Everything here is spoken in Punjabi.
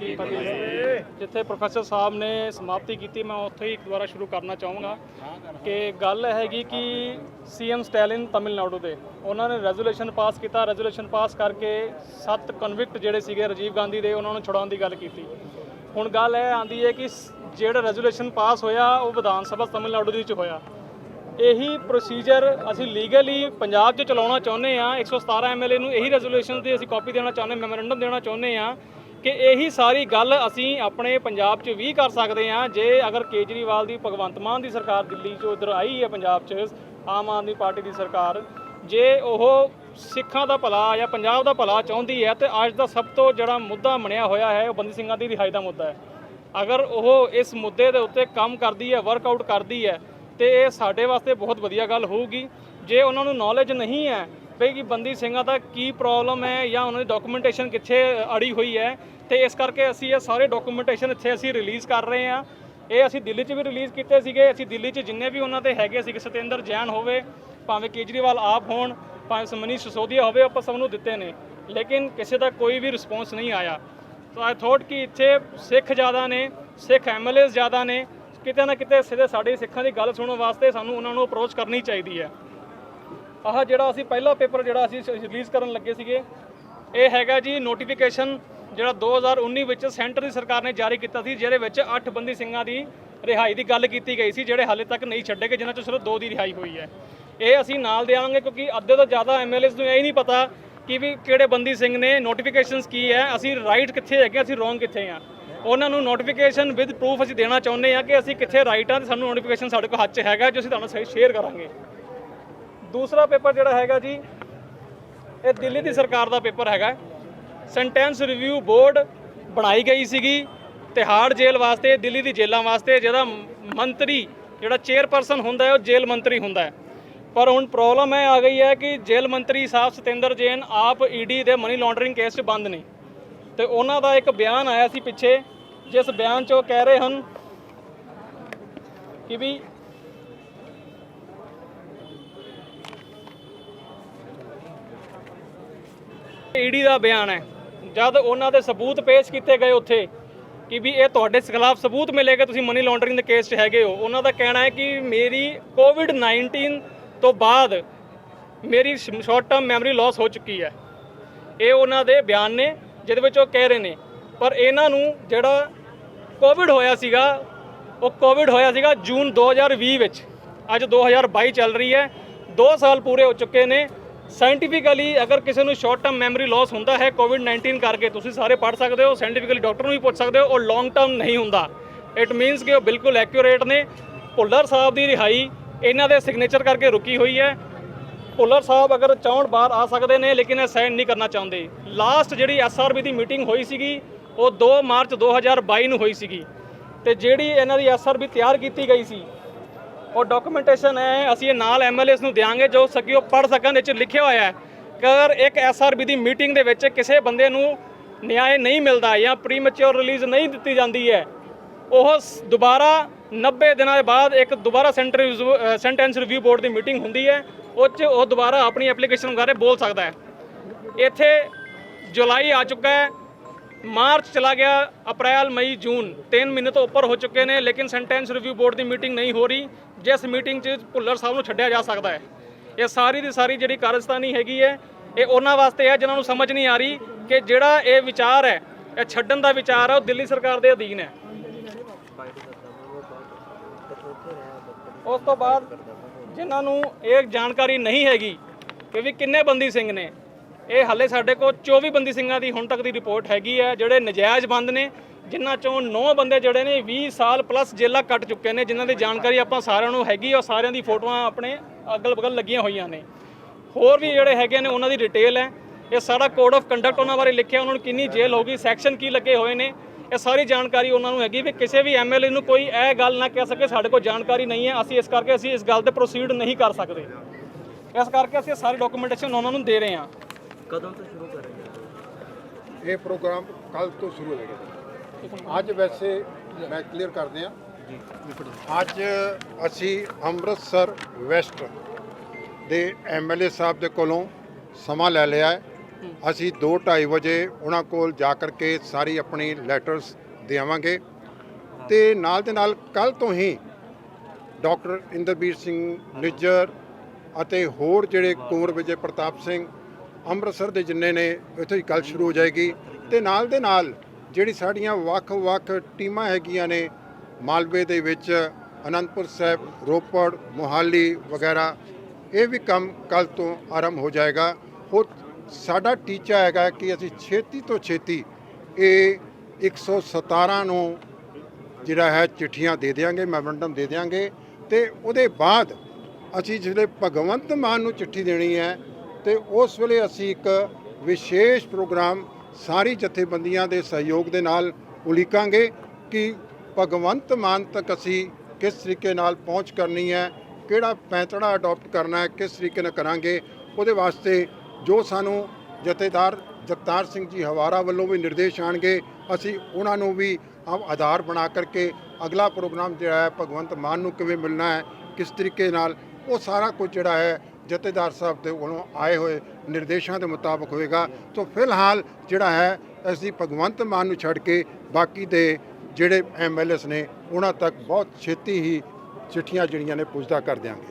ਕੀ ਫਤਿਹ ਜਿੱਥੇ ਪ੍ਰੋਫੈਸਰ ਸਾਹਿਬ ਨੇ ਸਮਾਪਤੀ ਕੀਤੀ, ਮੈਂ ਉੱਥੇ ਹੀ ਦੁਬਾਰਾ ਸ਼ੁਰੂ ਕਰਨਾ ਚਾਹੂੰਗਾ। ਕਿ ਗੱਲ ਹੈਗੀ ਕਿ ਸੀਐਮ ਸਟੈਲਿਨ ਤਮਿਲਨਾਡੂ ਦੇ, ਉਹਨਾਂ ਨੇ ਰੈਜ਼ੋਲੂਸ਼ਨ ਪਾਸ ਕੀਤਾ। ਰੈਜ਼ੋਲੂਸ਼ਨ ਪਾਸ ਕਰਕੇ ਸੱਤ ਕਨਵਿਕਟ ਜਿਹੜੇ ਸੀਗੇ ਰਾਜੀਵ ਗਾਂਧੀ ਦੇ, ਉਹਨਾਂ ਨੂੰ ਛੁਡਾਉਣ ਦੀ ਗੱਲ ਕੀਤੀ। ਹੁਣ ਗੱਲ ਇਹ ਆਂਦੀ ਹੈ ਕਿ ਜਿਹੜਾ ਰੈਜ਼ੋਲੂਸ਼ਨ ਪਾਸ ਹੋਇਆ, ਉਹ ਵਿਧਾਨ ਸਭਾ ਤਾਮਿਲਨਾਡੂ ਦੇ ਵਿੱਚ ਹੋਇਆ। ਇਹੀ ਪ੍ਰੋਸੀਜਰ ਅਸੀਂ ਲੀਗਲੀ ਪੰਜਾਬ 'ਚ ਚਲਾਉਣਾ ਚਾਹੁੰਦੇ ਆ 117 ਐਮਐਲਏ ਨੂੰ ਇਹੀ ਰੈਜ਼ੋਲੂਸ਼ਨ ਦੀ ਅਸੀਂ ਕਾਪੀ ਦੇਣਾ ਚਾਹੁੰਦੇ ਮੈਮੋਰੈਂਡਮ ਦੇਣਾ ਚਾਹੁੰਦੇ ਆ ਕਿ ਇਹੀ ਸਾਰੀ ਗੱਲ ਅਸੀਂ ਆਪਣੇ ਪੰਜਾਬ 'ਚ ਵੀ ਕਰ ਸਕਦੇ ਹਾਂ। ਜੇ ਅਗਰ ਕੇਜਰੀਵਾਲ ਦੀ, ਭਗਵੰਤ ਮਾਨ ਦੀ ਸਰਕਾਰ ਦਿੱਲੀ 'ਚੋਂ ਉਧਰ ਆਈ ਹੈ ਪੰਜਾਬ 'ਚ, ਆਮ ਆਦਮੀ ਪਾਰਟੀ ਦੀ ਸਰਕਾਰ, ਜੇ ਉਹ ਸਿੱਖਾਂ ਦਾ ਭਲਾ ਜਾਂ ਪੰਜਾਬ ਦਾ ਭਲਾ ਚਾਹੁੰਦੀ ਹੈ ਤੇ ਅੱਜ ਦਾ ਸਭ ਤੋਂ ਜਿਹੜਾ ਮੁੱਦਾ ਬਣਿਆ ਹੋਇਆ ਹੈ, ਉਹ ਬੰਦੀ ਸਿੰਘਾਂ ਦੀ ਰਿਹਾਈ ਦਾ ਮੁੱਦਾ ਹੈ। ਅਗਰ ਉਹ ਇਸ ਮੁੱਦੇ ਦੇ ਉੱਤੇ ਕੰਮ ਕਰਦੀ ਹੈ ਵਰਕਆਊਟ ਕਰਦੀ ਹੈ, ਤੇ ਇਹ ਸਾਡੇ ਵਾਸਤੇ ਬਹੁਤ ਵਧੀਆ ਗੱਲ ਹੋਊਗੀ। ਜੇ ਉਹਨਾਂ ਨੂੰ ਨੌਲੇਜ ਨਹੀਂ ਹੈ ਬਈ ਕਿ ਬੰਦੀ ਸਿੰਘਾਂ ਦਾ ਕੀ ਪ੍ਰੋਬਲਮ ਹੈ ਜਾਂ ਉਹਨਾਂ ਦੀ ਡਾਕੂਮੈਂਟੇਸ਼ਨ ਕਿੱਥੇ ਅੜੀ ਹੋਈ ਹੈ ਤੇ ਇਸ ਕਰਕੇ ਅਸੀਂ ਇਹ ਸਾਰੇ ਡਾਕੂਮੈਂਟੇਸ਼ਨ ਇੱਥੇ ਅਸੀਂ ਰਿਲੀਜ਼ ਕਰ ਰਹੇ ਹਾਂ। ਇਹ ਅਸੀਂ ਦਿੱਲੀ 'ਚ ਵੀ ਰਿਲੀਜ਼ ਕੀਤੇ ਸੀਗੇ, ਅਸੀਂ ਦਿੱਲੀ 'ਚ ਜਿੰਨੇ ਵੀ ਉਹਨਾਂ ਦੇ ਹੈਗੇ ਸੀਗੇ, ਸਤਿੰਦਰ ਜੈਨ ਹੋਵੇ, ਭਾਵੇਂ ਕੇਜਰੀਵਾਲ ਆਪ ਹੋਣ, ਭਾਵੇਂ ਸਮਨੀਸ਼ ਸਿਸੋਦੀਆ ਹੋਵੇ, ਆਪਾਂ ਸਭ ਨੂੰ ਦਿੱਤੇ ਨੇ, ਲੇਕਿਨ ਕਿਸੇ ਦਾ ਕੋਈ ਵੀ ਰਿਸਪੌਂਸ ਨਹੀਂ ਆਇਆ। ਸੋ ਆਈ ਥੋਟ ਕਿ ਇੱਥੇ ਸਿੱਖ ਜ਼ਿਆਦਾ ਨੇ, ਸਿੱਖ ਐਮਐਲਏਸ ਜ਼ਿਆਦਾ ਨੇ, ਕਿਤੇ ਨਾ ਕਿਤੇ ਸਿੱਧੇ ਸਾਡੇ ਸਿੱਖਾਂ ਦੀ ਗੱਲ ਸੁਣਨ ਵਾਸਤੇ ਸਾਨੂੰ ਉਹਨਾਂ ਨੂੰ ਅਪਰੋਚ ਕਰਨੀ ਚਾਹੀਦੀ ਹੈ। ਆਹ ਜਿਹੜਾ ਅਸੀਂ ਪਹਿਲਾ ਪੇਪਰ ਜਿਹੜਾ ਅਸੀਂ ਰਿਲੀਜ਼ ਕਰਨ ਲੱਗੇ ਸੀਗੇ, ਇਹ ਹੈਗਾ ਜੀ ਨੋਟੀਫਿਕੇਸ਼ਨ ਜਿਹੜਾ 2019 ਵਿੱਚ ਸੈਂਟਰ ਦੀ ਸਰਕਾਰ ਨੇ ਜਾਰੀ ਕੀਤਾ ਸੀ, ਜਿਹਦੇ ਵਿੱਚ 8 ਬੰਦੀ ਸਿੰਘਾਂ ਦੀ ਰਿਹਾਈ ਦੀ ਗੱਲ ਕੀਤੀ ਗਈ ਸੀ, ਜਿਹੜੇ ਹਾਲੇ ਤੱਕ ਨਹੀਂ ਛੱਡੇ ਗਏ, ਜਿਨ੍ਹਾਂ ਚੋਂ ਸਿਰਫ 2 ਦੀ ਰਿਹਾਈ ਹੋਈ ਹੈ। ਇਹ ਅਸੀਂ ਨਾਲ ਦੇਵਾਂਗੇ ਕਿਉਂਕਿ ਅੱਧੇ ਤੋਂ ਜ਼ਿਆਦਾ ਐਮਐਲਏਸ ਨੂੰ ਇਹ ਨਹੀਂ ਪਤਾ ਕਿ ਵੀ ਕਿਹੜੇ ਬੰਦੀ ਸਿੰਘ ਨੇ ਨੋਟੀਫਿਕੇਸ਼ਨਸ ਕੀ ਹੈ, ਅਸੀਂ ਰਾਈਟ ਕਿੱਥੇ ਹੈਗੇ ਅਸੀਂ ਰੋਂਗ ਕਿੱਥੇ ਆ ਉਹਨਾਂ ਨੂੰ ਨੋਟੀਫਿਕੇਸ਼ਨ ਵਿਦ ਪ੍ਰੂਫ ਅਸੀਂ ਦੇਣਾ ਚਾਹੁੰਦੇ ਆ ਕਿ ਅਸੀਂ ਕਿੱਥੇ ਰਾਈਟ ਆ ਤੇ ਸਾਨੂੰ ਨੋਟੀਫਿਕੇਸ਼ਨ ਸਾਡੇ ਕੋਲ ਹੱਥ 'ਚ ਹੈਗਾ, ਜੋ ਅਸੀਂ ਤੁਹਾਨੂੰ ਸਹੀ ਸ਼ੇਅਰ ਕਰਾਂਗੇ। ਦੂਸਰਾ ਪੇਪਰ ਜਿਹੜਾ ਹੈਗਾ ਜੀ, ਇਹ ਦਿੱਲੀ ਦੀ ਸਰਕਾਰ ਦਾ ਪੇਪਰ ਹੈਗਾ। ਸੈਂਟੈਂਸ ਰਿਵਿਊ ਬੋਰਡ ਬਣਾਈ ਗਈ ਸੀਗੀ ਤਿਹਾੜ ਜੇਲ੍ਹ ਵਾਸਤੇ, ਦਿੱਲੀ ਦੀ ਜੇਲ੍ਹਾਂ ਵਾਸਤੇ, ਜਿਹਦਾ ਮੰਤਰੀ ਜਿਹੜਾ ਚੇਅਰਪਰਸਨ ਹੁੰਦਾ ਹੈ, ਉਹ ਜੇਲ੍ਹ ਮੰਤਰੀ ਹੁੰਦਾ ਹੈ। ਪਰ ਹੁਣ ਪ੍ਰੋਬਲਮ ਇਹ ਆ ਗਈ ਹੈ ਕਿ ਜੇਲ੍ਹ ਮੰਤਰੀ ਸਾਹਿਬ ਸਤਿੰਦਰ ਜੈਨ ਆਪ ਈਡੀ ਦੇ ਮਨੀ ਲਾਂਡਰਿੰਗ ਕੇਸ 'ਚ ਬੰਦ ਨੇ। ਤੇ ਉਹਨਾਂ ਦਾ ਇੱਕ ਬਿਆਨ ਆਇਆ ਸੀ ਪਿੱਛੇ, ਜਿਸ ਬਿਆਨ 'ਚ ਉਹ ਕਹਿ ਰਹੇ ਹਨ ਕਿ ਵੀ ਈਡੀ ਦਾ ਬਿਆਨ ਹੈ। ਜਦ ਉਹਨਾਂ ਦੇ ਸਬੂਤ ਪੇਸ਼ ਕੀਤੇ ਗਏ ਉੱਥੇ ਕਿ ਵੀ ਇਹ ਤੁਹਾਡੇ ਖਿਲਾਫ ਸਬੂਤ ਮਿਲੇਗਾ, ਤੁਸੀਂ ਮਨੀ ਲਾਂਡਰਿੰਗ ਦੇ ਕੇਸ 'ਚ ਹੈਗੇ ਹੋ, ਉਹਨਾਂ ਦਾ ਕਹਿਣਾ ਹੈ ਕਿ ਮੇਰੀ ਕੋਵਿਡ 19 ਤੋਂ ਬਾਅਦ ਮੇਰੀ ਸ਼ਾਰਟ ਟਰਮ ਮੈਮਰੀ ਲਾਸ ਹੋ ਚੁੱਕੀ ਹੈ। ਇਹ ਉਹਨਾਂ ਦੇ ਬਿਆਨ ਨੇ, ਜਿਹਦੇ ਵਿੱਚ ਉਹ ਕਹਿ ਰਹੇ ਨੇ। ਪਰ ਇਹਨਾਂ ਨੂੰ ਜਿਹੜਾ ਕੋਵਿਡ ਹੋਇਆ ਸੀਗਾ, ਉਹ ਕੋਵਿਡ ਹੋਇਆ ਸੀਗਾ ਜੂਨ 2020 ਵਿੱਚ। ਅੱਜ 2022 ਚੱਲ ਰਹੀ ਹੈ। 2 ਸਾਲ ਪੂਰੇ ਹੋ ਚੁੱਕੇ ਨੇ। ਸਾਇੰਟੀਫਿਕਲੀ ਅਗਰ ਕਿਸੇ ਨੂੰ ਸ਼ਾਰਟ ਟਰਮ ਮੈਮਰੀ ਲਾਸ ਹੁੰਦਾ ਹੈ ਕੋਵਿਡ 19 ਕਰਕੇ, ਤੁਸੀਂ ਸਾਰੇ ਪੜ੍ਹ ਸਕਦੇ ਹੋ ਸਾਇੰਟੀਫਿਕਲੀ ਡਾਕਟਰ ਨੂੰ ਵੀ ਪੁੱਛ ਸਕਦੇ ਹੋ, ਉਹ ਲੌਂਗ ਟਰਮ ਨਹੀਂ ਹੁੰਦਾ। ਇਟ ਮੀਨਸ ਕਿ ਉਹ ਬਿਲਕੁਲ ਐਕਿਊਰੇਟ ਨੇ। ਭੁੱਲਰ ਸਾਹਿਬ ਦੀ ਰਿਹਾਈ ਇਹਨਾਂ ਦੇ ਸਿਗਨੇਚਰ ਕਰਕੇ ਰੁਕੀ ਹੋਈ ਹੈ। ਭੁੱਲਰ ਸਾਹਿਬ ਅਗਰ ਚਾਹਣ ਬਾਹਰ ਆ ਸਕਦੇ ਨੇ, ਲੇਕਿਨ ਇਹ ਸਾਈਨ ਨਹੀਂ ਕਰਨਾ ਚਾਹੁੰਦੇ। ਲਾਸਟ ਜਿਹੜੀ ਐਸਆਰਬੀ ਦੀ ਮੀਟਿੰਗ ਹੋਈ ਸੀਗੀ, ਉਹ 2 ਮਾਰਚ 2022 ਨੂੰ ਹੋਈ ਸੀਗੀ। ਤੇ ਜਿਹੜੀ ਇਹਨਾਂ ਦੀ ਐਸਆਰਬੀ ਤਿਆਰ ਕੀਤੀ ਗਈ ਸੀ ਉਹ ਡਾਕੂਮੈਂਟੇਸ਼ਨ ਹੈ, ਅਸੀਂ ਇਹ ਨਾਲ ਐਮਐਲਏਸ ਨੂੰ ਦਿਆਂਗੇ ਜੋ ਸਕੀ ਉਹ ਪੜ੍ਹ ਸਕਣ, ਇਹ 'ਚ ਲਿਖਿਆ ਹੋਇਆ ਹੈ। ਕਿ ਅਗਰ ਇੱਕ ਐਸਆਰਬੀ ਦੀ ਮੀਟਿੰਗ ਦੇ ਵਿੱਚ ਕਿਸੇ ਬੰਦੇ ਨੂੰ ਨਿਆਂ ਨਹੀਂ ਮਿਲਦਾ ਜਾਂ ਪ੍ਰੀਮੈਚੁਰ ਰਿਲੀਜ਼ ਨਹੀਂ ਦਿੱਤੀ ਜਾਂਦੀ ਹੈ, ਉਹ ਦੁਬਾਰਾ 90 ਦਿਨਾਂ ਦੇ ਬਾਅਦ ਇੱਕ ਦੁਬਾਰਾ ਸੈਂਟਰ ਸੈਂਟੈਂਸ ਰਿਵਿਊ ਬੋਰਡ ਦੀ ਮੀਟਿੰਗ ਹੁੰਦੀ ਹੈ, ਉਹ 'ਚ ਉਹ ਦੁਬਾਰਾ ਆਪਣੀ ਐਪਲੀਕੇਸ਼ਨ ਬਾਰੇ ਬੋਲ ਸਕਦਾ ਹੈ। ਇੱਥੇ ਜੁਲਾਈ ਆ ਚੁੱਕਾ ਹੈ ਮਾਰਚ ਚਲਾ ਗਿਆ, ਅਪ੍ਰੈਲ, ਮਈ, ਜੂਨ। 3 ਮਹੀਨੇ ਤੋਂ ਉੱਪਰ ਹੋ ਚੁੱਕੇ ਨੇ, ਲੇਕਿਨ ਸੈਂਟੈਂਸ ਰਿਵਿਊ ਬੋਰਡ ਦੀ ਮੀਟਿੰਗ ਨਹੀਂ ਹੋ ਰਹੀ, ਜਿਸ ਮੀਟਿੰਗ 'ਚ ਭੁੱਲਰ ਸਾਹਿਬ ਨੂੰ ਛੱਡਿਆ ਜਾ ਸਕਦਾ ਹੈ। ਇਹ ਸਾਰੀ ਦੀ ਸਾਰੀ ਜਿਹੜੀ ਕਾਰਜਸਤਾਨੀ ਹੈਗੀ ਹੈ, ਇਹ ਉਹਨਾਂ ਵਾਸਤੇ ਹੈ ਜਿਨ੍ਹਾਂ ਨੂੰ ਸਮਝ ਨਹੀਂ ਆ ਰਹੀ ਕਿ ਜਿਹੜਾ ਇਹ ਵਿਚਾਰ ਹੈ, ਇਹ ਛੱਡਣ ਦਾ ਵਿਚਾਰ ਹੈ, ਉਹ ਦਿੱਲੀ ਸਰਕਾਰ ਦੇ ਅਧੀਨ ਹੈ। ਉਸ ਤੋਂ ਬਾਅਦ ਜਿਨ੍ਹਾਂ ਨੂੰ ਇਹ ਜਾਣਕਾਰੀ ਨਹੀਂ ਹੈਗੀ ਕਿ ਵੀ ਕਿੰਨੇ ਬੰਦੀ ਸਿੰਘ ਨੇ ਇਹ ਹਾਲੇ ਸਾਡੇ ਕੋਲ 24 ਬੰਦੀ ਸਿੰਘਾਂ ਦੀ ਹੁਣ ਤੱਕ ਦੀ ਰਿਪੋਰਟ ਹੈਗੀ ਹੈ, ਜਿਹੜੇ ਨਜਾਇਜ਼ ਬੰਦ ਨੇ, ਜਿਨ੍ਹਾਂ ਚੋਂ 9 ਬੰਦੇ ਜਿਹੜੇ ਨੇ 20 ਸਾਲ ਪਲੱਸ ਜੇਲ੍ਹਾਂ ਕੱਟ ਚੁੱਕੇ ਨੇ, ਜਿਨ੍ਹਾਂ ਦੀ ਜਾਣਕਾਰੀ ਆਪਾਂ ਸਾਰਿਆਂ ਨੂੰ ਹੈਗੀ ਔਰ ਸਾਰਿਆਂ ਦੀ ਫੋਟੋਆਂ ਆਪਣੇ ਅਗਲ ਬਗਲ ਲੱਗੀਆਂ ਹੋਈਆਂ ਨੇ। ਹੋਰ ਵੀ ਜਿਹੜੇ ਹੈਗੇ ਨੇ, ਉਹਨਾਂ ਦੀ ਡਿਟੇਲ ਹੈ। ਇਹ ਸਾਰਾ ਕੋਡ ਆਫ ਕੰਡਕਟ ਉਹਨਾਂ ਬਾਰੇ ਲਿਖਿਆ, ਉਹਨਾਂ ਨੂੰ ਕਿੰਨੀ ਜੇਲ੍ਹ ਹੋਗੀ ਸੈਕਸ਼ਨ ਕੀ ਲੱਗੇ ਹੋਏ ਨੇ, ਇਹ ਸਾਰੀ ਜਾਣਕਾਰੀ ਉਹਨਾਂ ਨੂੰ ਹੈਗੀ ਵੀ ਕਿਸੇ ਵੀ ਐਮਐਲਏ ਨੂੰ ਕੋਈ ਇਹ ਗੱਲ ਨਾ ਕਹਿ ਸਕੇ, ਸਾਡੇ ਕੋਲ ਜਾਣਕਾਰੀ ਨਹੀਂ ਹੈ। ਅਸੀਂ ਇਸ ਕਰਕੇ ਅਸੀਂ ਇਸ ਗੱਲ ਤੇ ਪ੍ਰੋਸੀਡ ਨਹੀਂ ਕਰ ਸਕਦੇ। ਇਸ ਕਰਕੇ ਅਸੀਂ ਇਹ ਸਾਰੀ ਡਾਕੂਮੈਂਟੇਸ਼ਨ ਉਹਨਾਂ ਨੂੰ ਦੇ ਰਹੇ ਹਾਂ। ਕਦੋਂ ਤੋਂ ਸ਼ੁਰੂ ਕਰਾਂਗੇ ਇਹ ਪ੍ਰੋਗਰਾਮ ਕੱਲ ਤੋਂ ਸ਼ੁਰੂ ਹੋਵੇਗਾ ਅੱਜ ਵੈਸੇ ਮੈਂ ਕਲੀਅਰ ਕਰ ਦਿਆਂ ਅੱਜ ਅਸੀਂ ਅੰਮ੍ਰਿਤਸਰ ਵੈਸਟ ਦੇ ਐਮਐਲਏ ਸਾਹਿਬ ਦੇ ਕੋਲੋਂ ਸਮਾਂ ਲੈ ਲਿਆ ਹੈ। ਅਸੀਂ 2:30 ਵਜੇ ਉਹਨਾਂ ਕੋਲ ਜਾ ਕਰਕੇ ਸਾਰੀ ਆਪਣੀ ਲੈਟਰਸ ਦੇਵਾਂਗੇ। ਤੇ ਨਾਲ ਦੇ ਨਾਲ ਕੱਲ ਤੋਂ ਹੀ ਡਾਕਟਰ ਇੰਦਰਬੀਰ ਸਿੰਘ ਨਿੱਜਰ ਅਤੇ ਹੋਰ ਜਿਹੜੇ ਕੁੰਵਰ ਵਿਜੇ ਪ੍ਰਤਾਪ ਸਿੰਘ ਅੰਮ੍ਰਿਤਸਰ ਦੇ ਜਿੰਨੇ ਨੇ, ਇੱਥੇ ਹੀ ਕੱਲ ਸ਼ੁਰੂ ਹੋ ਜਾਏਗੀ। ਤੇ ਨਾਲ ਦੇ ਨਾਲ ਜਿਹੜੀ ਸਾਡੀਆਂ ਵੱਖ-ਵੱਖ ਟੀਮਾਂ ਹੈਗੀਆਂ ਨੇ, ਮਾਲਵੇ ਦੇ ਵਿੱਚ ਅਨੰਦਪੁਰ ਸਾਹਿਬ, ਰੋਪੜ, ਮੋਹਾਲੀ ਵਗੈਰਾ, ਇਹ ਵੀ ਕੰਮ ਕੱਲ ਤੋਂ ਆਰੰਭ ਹੋ ਜਾਏਗਾ। ਹੋਰ ਸਾਡਾ ਟੀਚਾ ਹੈਗਾ ਕਿ ਅਸੀਂ ਛੇਤੀ ਤੋਂ ਛੇਤੀ ਇਹ 117 ਨੂੰ ਜਿਹੜਾ ਹੈ ਚਿੱਠੀਆਂ ਦੇ ਦਿਆਂਗੇ, ਮੈਮੋਰੰਡਮ ਦੇ ਦਿਆਂਗੇ। ਤੇ ਉਹਦੇ ਬਾਅਦ ਅਸੀਂ ਜਿਹੜੇ ਭਗਵੰਤ ਮਾਨ ਨੂੰ ਚਿੱਠੀ ਦੇਣੀ ਹੈ ਤੇ ਉਸ ਵੇਲੇ ਅਸੀਂ ਇੱਕ ਵਿਸ਼ੇਸ਼ ਪ੍ਰੋਗਰਾਮ ਸਾਰੀ ਜਥੇਬੰਦੀਆਂ ਦੇ ਸਹਿਯੋਗ ਦੇ ਨਾਲ ਉਲੀਕਾਂਗੇ ਕਿ ਭਗਵੰਤ ਮਾਨ ਤੱਕ ਅਸੀਂ ਕਿਸ ਤਰੀਕੇ ਨਾਲ ਪਹੁੰਚ ਕਰਨੀ ਹੈ, ਕਿਹੜਾ ਪੈਂਤੜਾ ਅਡਾਪਟ ਕਰਨਾ ਹੈ, ਕਿਸ ਤਰੀਕੇ ਨਾਲ ਕਰਾਂਗੇ, ਉਹਦੇ ਵਾਸਤੇ ਜੋ ਸਾਨੂੰ ਜਥੇਦਾਰ ਜਗਤਾਰ ਸਿੰਘ ਜੀ ਹਵਾਰਾ ਵੱਲੋਂ ਵੀ ਨਿਰਦੇਸ਼ ਆਣਗੇ, ਅਸੀਂ ਉਹਨਾਂ ਨੂੰ ਵੀ ਆਧਾਰ ਬਣਾ ਕਰਕੇ ਅਗਲਾ ਪ੍ਰੋਗਰਾਮ ਜਿਹੜਾ ਹੈ ਭਗਵੰਤ ਮਾਨ ਨੂੰ ਕਿਵੇਂ ਮਿਲਣਾ ਹੈ, ਕਿਸ ਤਰੀਕੇ ਨਾਲ ਉਹ ਸਾਰਾ ਕੁਝ ਜਿਹੜਾ ਹੈ ਜਥੇਦਾਰ ਸਾਹਿਬ ਦੇ ਵੱਲੋਂ ਆਏ ਹੋਏ ਨਿਰਦੇਸ਼ਾਂ ਦੇ ਮੁਤਾਬਕ ਹੋਏਗਾ। ਤੋਂ ਫਿਲਹਾਲ ਜਿਹੜਾ ਹੈ, ਅਸੀਂ ਭਗਵੰਤ ਮਾਨ ਨੂੰ ਛੱਡ ਕੇ ਬਾਕੀ ਦੇ ਜਿਹੜੇ ਐਮਐਲਏਸ ਨੇ, ਉਹਨਾਂ ਤੱਕ ਬਹੁਤ ਛੇਤੀ ਹੀ ਚਿੱਠੀਆਂ ਜਿਹੜੀਆਂ ਨੇ ਪੁੱਜਦਾ ਕਰ ਦਿਆਂਗੇ।